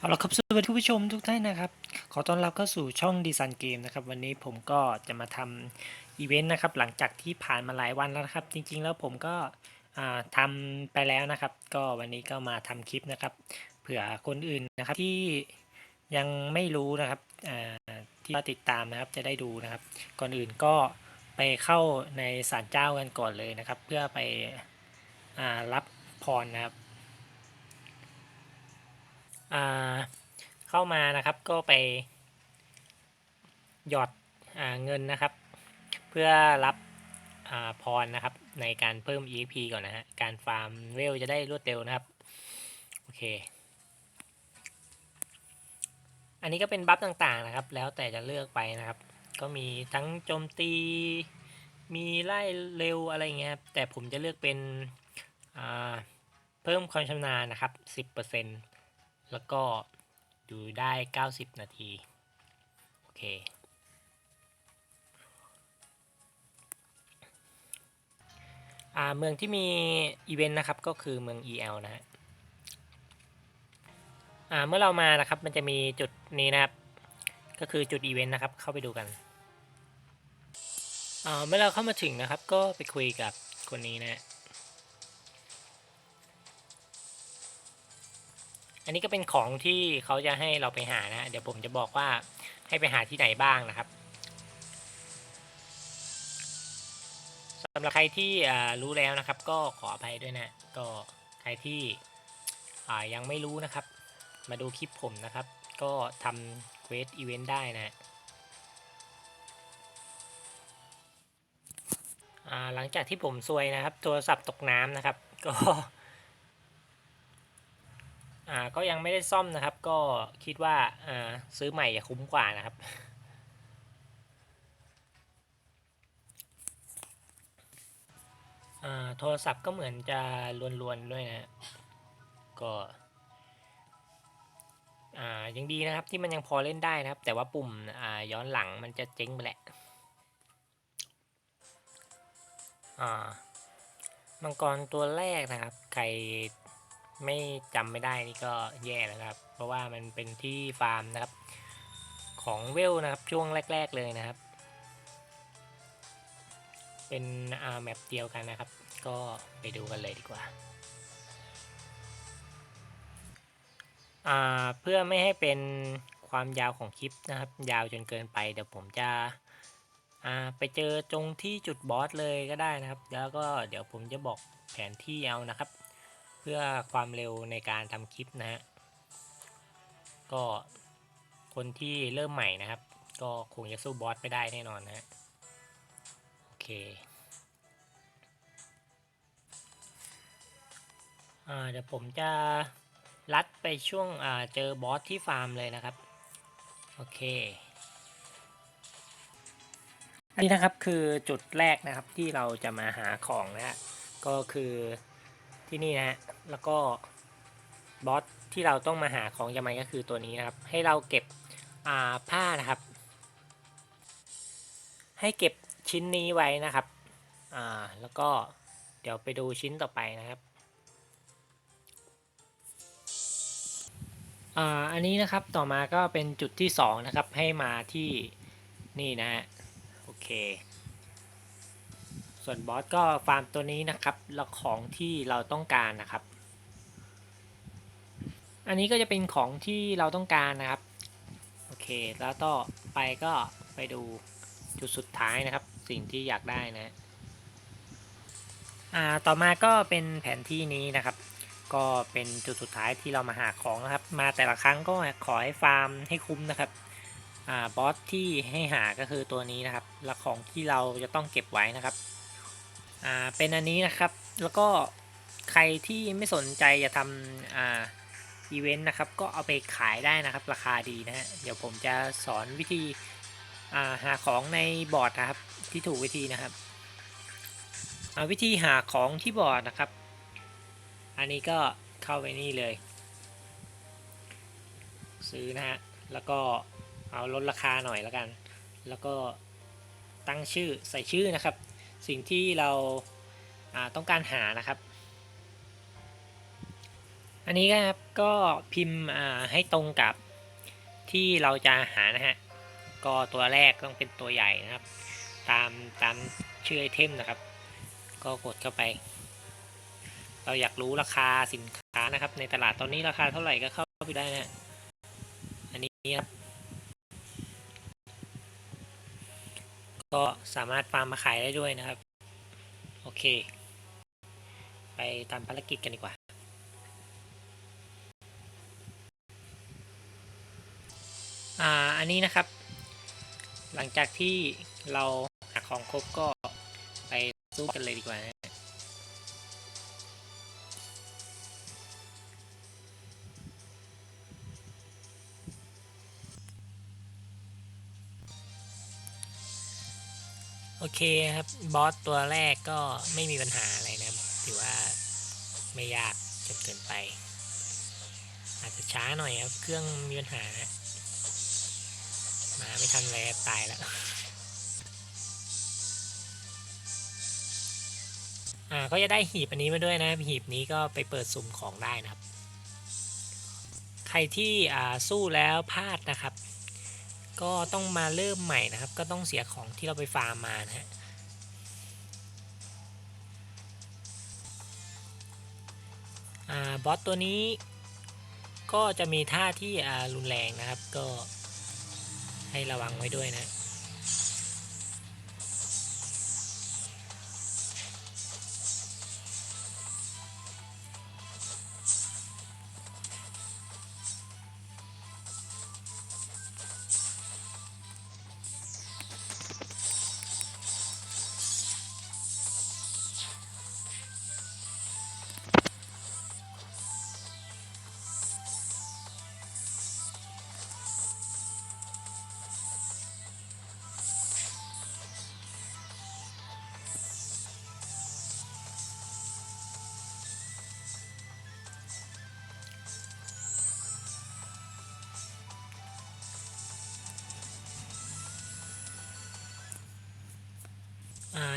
เอาละครับสวัสดีคุณผู้ชมทุกท่านนะครับ ขอต้อนรับเข้าสู่ช่องดีซันเกมนะครับ วันนี้ผมก็จะมาทำอีเวนต์นะครับ หลังจากที่ผ่านมาหลายวันแล้วนะครับ จริงๆแล้วผมก็ทำไปแล้วนะครับ ก็วันนี้ก็มาทำคลิปนะครับ เผื่อคนอื่นนะครับที่ยังไม่รู้นะครับที่ติดตามนะครับจะได้ดูนะครับ ก่อนอื่นก็ไปเข้าในศาลเจ้ากันก่อนเลยนะครับ เพื่อไปอรับพรนะครับ เข้ามานะครับก็ไปหยอดอเงินนะครับ เพื่อรับพรนะครับ ในการเพิ่ม EXP ก่อนนะฮะการฟาร์มเวลจะได้รวดเร็วนะครับ โอเค อันนี้ก็เป็นบัฟต่างๆนะครับ แล้วแต่จะเลือกไปนะครับ ก็มีทั้งโจมตีมีไล่เร็วอะไรเงี้ยครับแต่ผมจะเลือกเป็นเพิ่มความชำนาญนะครับ 10% แล้วก็อยู่ได้ 90 นาที โอเค อ่า เมืองที่มีอีเวนต์นะครับ ก็คือเมือง EL นะฮะ อ่า เมื่อเรามานะครับ มันจะมีจุดนี้นะครับ ก็คือจุดอีเวนต์นะครับ เข้าไปดูกัน อ่า เมื่อเราเข้ามาถึงนะครับ ก็ไปคุยกับคนนี้นะ อันนี้ก็เป็นของที่เขาจะให้เราไปหานะ เดี๋ยวผมจะบอกว่าให้ไปหาที่ไหนบ้างนะครับสำหรับใครที่รู้แล้วนะครับ ก็ขออภัยด้วยนะ ก็ใครที่ยังไม่รู้นะครับ มาดูคลิปผมนะครับ ก็ทำเควสอีเวนต์ได้นะหลังจากที่ผมซวยนะครับ โทรศัพท์ตกน้ำนะครับ ก็ อ่าก็ยังไม่ได้ซ่อมนะครับ ก็คิดว่าอ่าซื้อใหม่จะคุ้มกว่านะครับ อ่าโทรศัพท์ก็เหมือนจะลวนๆด้วยนะก็อ่ายังดีนะครับที่มันยังพอเล่นได้นะครับ แต่ว่าปุ่มอ่าย้อนหลังมันจะเจ๊งไปแหละอ่ามังกรตัวแรกนะครับ ใคร ไม่จำไม่ได้นี่ก็แย่แล้วนะครับ เพราะว่ามันเป็นที่ฟาร์มนะครับ ของเวลนะครับช่วงแรก ๆเลยนะครับ เป็นอาแมปเดียวกันนะครับ ก็ไปดูกันเลยดีกว่าเพื่อไม่ให้เป็นความยาวของคลิปนะครับ ยาวจนเกินไปเดี๋ยวผมจะไปเจอตรงที่จุดบอสเลยก็ได้นะครับ แล้วก็เดี๋ยวผมจะบอกแผนที่เอานะครับ เพื่อความเร็วในการทำคลิปนะฮะ ก็คนที่เริ่มใหม่นะครับ ก็คงจะสู้บอสไม่ได้แน่นอนนะฮะ โอเคอ่าเดี๋ยวผมจะลัดไปช่วงอ่าเจอบอสที่ฟาร์มเลยนะครับ โอเค อันนี้นะครับคือจุดแรกนะครับที่เราจะมาหาของนะฮะ ก็คือ ที่นี่นะฮะ แล้วก็บอสที่เราต้องมาหาของยามันก็คือตัวนี้นะครับ ให้เราเก็บผ้านะครับ ให้เก็บชิ้นนี้ไว้นะครับ อ่า แล้วก็เดี๋ยวไปดูชิ้นต่อไปนะครับ อ่า อันนี้นะครับ ต่อมาก็เป็นจุดที่สองนะครับ ให้มาที่นี่นะฮะ โอเค ส่วนบอสก็ฟาร์มตัวนี้นะครับแล้วของที่เราต้องการนะครับ อันนี้ก็จะเป็นของที่เราต้องการนะครับ โอเค แล้วต่อไปก็ไปดูจุดสุดท้ายนะครับ สิ่งที่อยากได้นะอ่าต่อมาก็เป็นแผนที่นี้นะครับ ก็เป็นจุดสุดท้ายที่เรามาหาของนะครับ มาแต่ละครั้งก็ขอให้ฟาร์มให้คุ้มนะครับอ่าบอสที่ให้หาก็คือตัวนี้นะครับและของที่เราจะต้องเก็บไว้นะครับ อ่าเป็นอันนี้นะครับ แล้วก็ใครที่ไม่สนใจจะทำอ่าอีเวนต์นะครับ ก็เอาไปขายได้นะครับ ราคาดีนะฮะ เดี๋ยวผมจะสอนวิธีอ่าหาของในบอร์ดนะครับ ที่ถูกวิธีนะครับอ่าวิธีหาของที่บอร์ดนะครับ อันนี้ก็เข้าไปนี่เลย ซื้อนะฮะ แล้วก็เอาลดราคาหน่อยแล้วกัน แล้วก็ตั้งชื่อใส่ชื่อนะครับ สิ่งที่เราต้องการหานะครับ อันนี้ครับก็พิมพ์ให้ตรงกับที่เราจะหานะฮะก็ตัวแรกต้องเป็นตัวใหญ่นะครับ ตามตามชื่อไอเทมนะครับ ก็กดเข้าไป เราอยากรู้ราคาสินค้านะครับ ในตลาดตอนนี้ราคาเท่าไหร่ก็เข้าไปได้นะฮะอันนี้ครับ ก็สามารถฟาร์มมาขายได้ด้วยนะครับ โอเค ไปตามภารกิจกันดีกว่า อ่า อันนี้นะครับ หลังจากที่เราหาของครบก็ไปสู้กันเลยดีกว่านะ โอเคครับ บอสตัวแรกก็ไม่มีปัญหาอะไรนะถือว่าไม่ยากจนเกินไป อาจจะช้าหน่อยครับ เครื่องมีปัญหานะมาไม่ทันแล้วตายแล้วอ่าก็จะได้หีบอันนี้มาด้วยนะหีบนี้ก็ไปเปิดสุ่มของได้นะครับ ใครที่อ่าสู้แล้วพลาดนะครับ ก็ต้องมาเริ่มใหม่นะครับ ก็ต้องเสียของที่เราไปฟาร์มมานะฮะบอสตัวนี้ก็จะมีท่าที่รุนแรงนะครับ ก็ให้ระวังไว้ด้วยนะ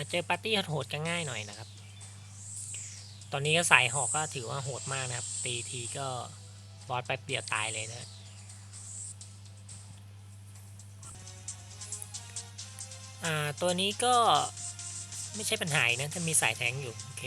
เจอปาร์ตี้โหดๆก็ง่ายหน่อยนะครับ ตอนนี้ก็สายหอกก็ถือว่าโหดมากนะครับ ตีทีก็บอสไปเปียวตายเลยนะตัวนี้ก็ไม่ใช่ปัญหานะถ้ามีสายแทงอยู่ โอเค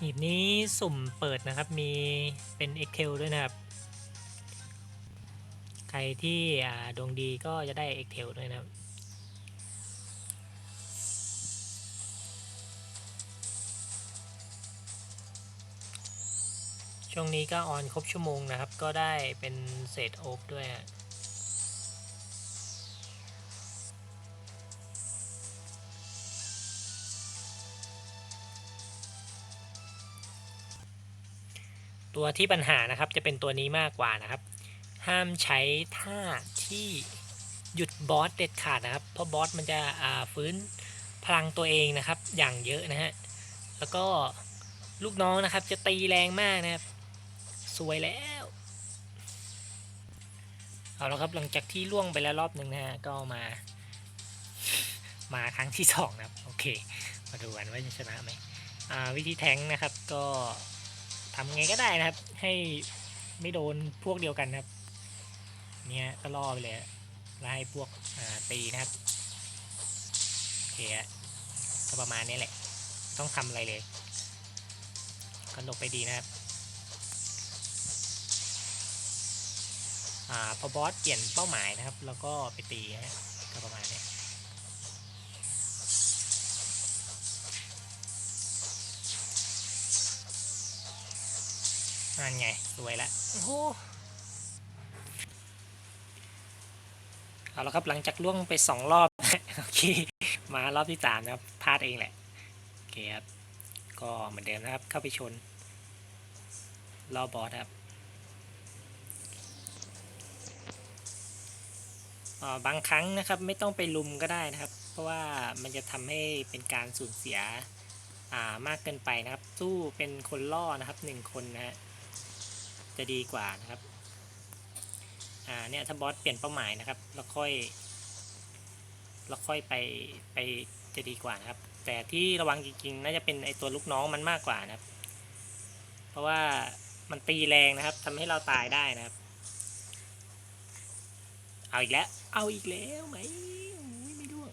หีบนี้สุ่มเปิดนะครับ มีเป็น Excel ด้วยนะครับ ใครที่ดวงดีก็จะได้ Excel ด้วยนะครับช่วงนี้ก็ออนครบชั่วโมงนะครับ ก็ได้เป็นเศษโอ๊กด้วยอะ ตัวที่ปัญหานะครับจะเป็นตัวนี้มากกว่านะครับ ห้ามใช้ท่าที่หยุดบอสเด็ดขาดนะครับ เพราะบอสมันจะฟื้นพลังตัวเองนะครับ อย่างเยอะนะฮะ แล้วก็ลูกน้องนะครับจะตีแรงมากนะครับ สวยแล้ว เอาล้วครับหลังจากที่ล่วงไปแล้วรอบหนึ่งนะฮะ ก็มา มาครั้งที่สองนะครับ โอเค มาดูกันว่าจะชนะไหมวิธีแทงนะครับก็ ทำไงก็ได้นะครับ ให้ไม่โดนพวกเดียวกันนะครับ เนี่ยก็ล่อไปเลยแล้วให้พวกตีนะครับโอเคฮะก็ประมาณนี้แหละ ต้องทำอะไรเลยก็หลบไปดีนะครับอ่าพอบอสเปลี่ยนเป้าหมายนะครับ แล้วก็ไปตีฮะก็ประมาณนี้ นั่นไง สวยละโอ้โหเอาละครับหลังจากล่วงไปสองรอบโอเคมารอบที่สามนะครับพลาดเองแหละโอเคครับก็เหมือนเดิมนะครับ เข้าไปชนรอบบอสครับอ่าบางครั้งนะครับไม่ต้องไปลุมก็ได้นะครับ เพราะว่ามันจะทำให้เป็นการสูญเสียอ่ามากเกินไปนะครับ สู้เป็นคนล่อนะครับหนึ่งคนนะฮะ จะดีกว่านะครับอ่าเนี่ยถ้าบอสเปลี่ยนเป้าหมายนะครับแล้วค่อยแล้วค่อยไปไปจะดีกว่านะครับ แต่ที่ระวังจริงๆน่าจะเป็นไอตัวลูกน้องมันมากกว่านะครับ เพราะว่ามันตีแรงนะครับทำให้เราตายได้นะครับ เอาอีกแล้วเอาอีกแล้วไหมไม่ร่วง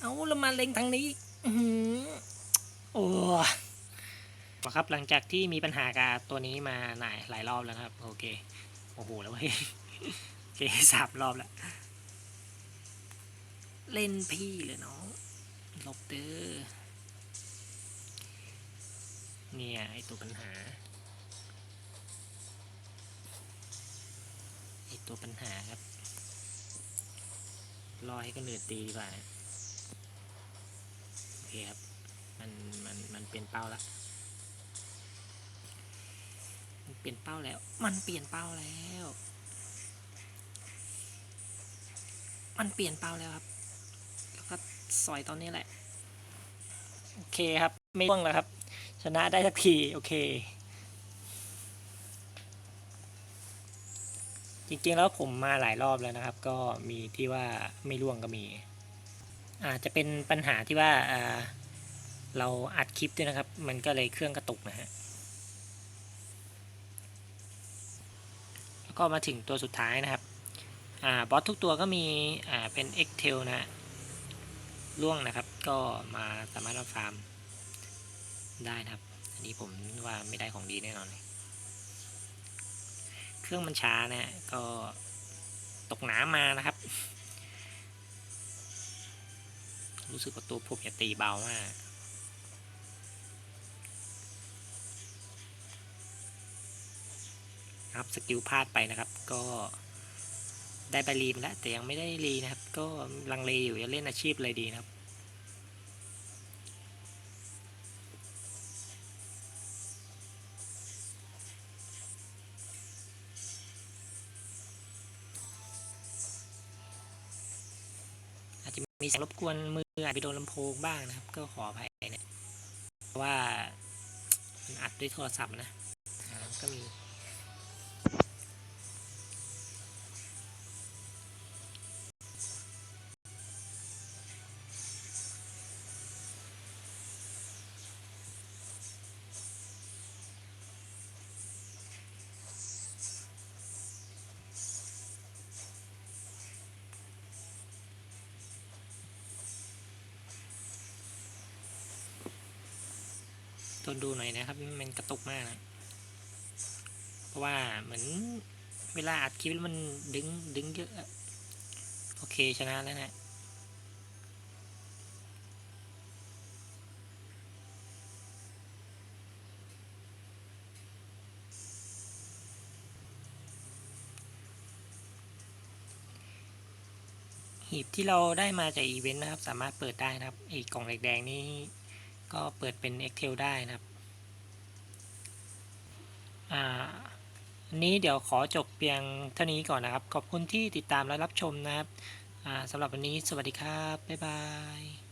เอาล้วมาเล็งทางนี้อีกอื้อหือ โอ้ครับ หลังจากที่มีปัญหากับตัวนี้มาหลายหลายรอบแล้วนะครับ โอเค โอ้โห แล้วเว้ยโอเคสามรอบแล้ว เล่นพี่เลยน้องหลบเด้อเนี่ยไอตัวปัญหาไอตัวปัญหาครับ รอให้คนอื่นตีดีกว่าโอเคครับ มัน มัน มันเปลี่ยนเป้าละ ลี่ยนเป้าแล้ว มันเปลี่ยนเป้าแล้ว มันเปลี่ยนเป้าแล้วครับ แล้วก็ซอยตอนนี้แหละ โอเคครับ ไม่ว่วงแล้วครับ ชนะได้สักที โอเค จริงๆแล้วผมมาหลายรอบแล้วนะครับ ก็มีที่ว่าไม่ร่วงก็มี อาจจะเป็นปัญหาที่ว่าเราอัดคลิปด้วยนะครับ มันก็เลยเครื่องกระตุกนะฮะ แล้ว ก็มาถึงตัวสุดท้ายนะครับอ่าบอสทุกตัวก็มีอ่าเป็น Excel นะฮะล่วงนะครับก็มาสามารถมาฟาร์มได้นะครับ อันนี้ผมว่าไม่ได้ของดีแน่นอนเลยเครื่องมันช้านะฮะก็ตกน้ำมานะครับ รู้สึกว่าตัวผมจะตีเบามาก ครับสกิลพลาดไปนะครับ ก็ได้ไปรีมแล้วแต่ยังไม่ได้รีนะครับ ก็ลังเลอยู่จะเล่นอาชีพอะไรดีนะครับอาจจะมีเสียงรบกวนมืออาจไปโดนลำโพงบ้างนะครับ ก็ขออภัยเนี่ยเพราะว่ามันอัดด้วยโทรศัพท์นะก็มี ทนดูหน่อยนะครับมันกระตุกมากนะเพราะว่าเหมือนเวลาอัดคลิปแล้วมันดึงดึงเยอะอะโอเคชนะแล้วนะหีบที่เราได้มาจากอีเวนต์นะครับ สามารถเปิดได้นะครับไอ้กล่องแดงๆนี้ ก็เปิดเป็น Excel ได้นะครับอ่าอันนี้เดี๋ยวขอจบเพียงเท่านี้ก่อนนะครับ ขอบคุณที่ติดตามและรับชมนะครับอ่าสำหรับวันนี้สวัสดีครับ บ๊ายบาย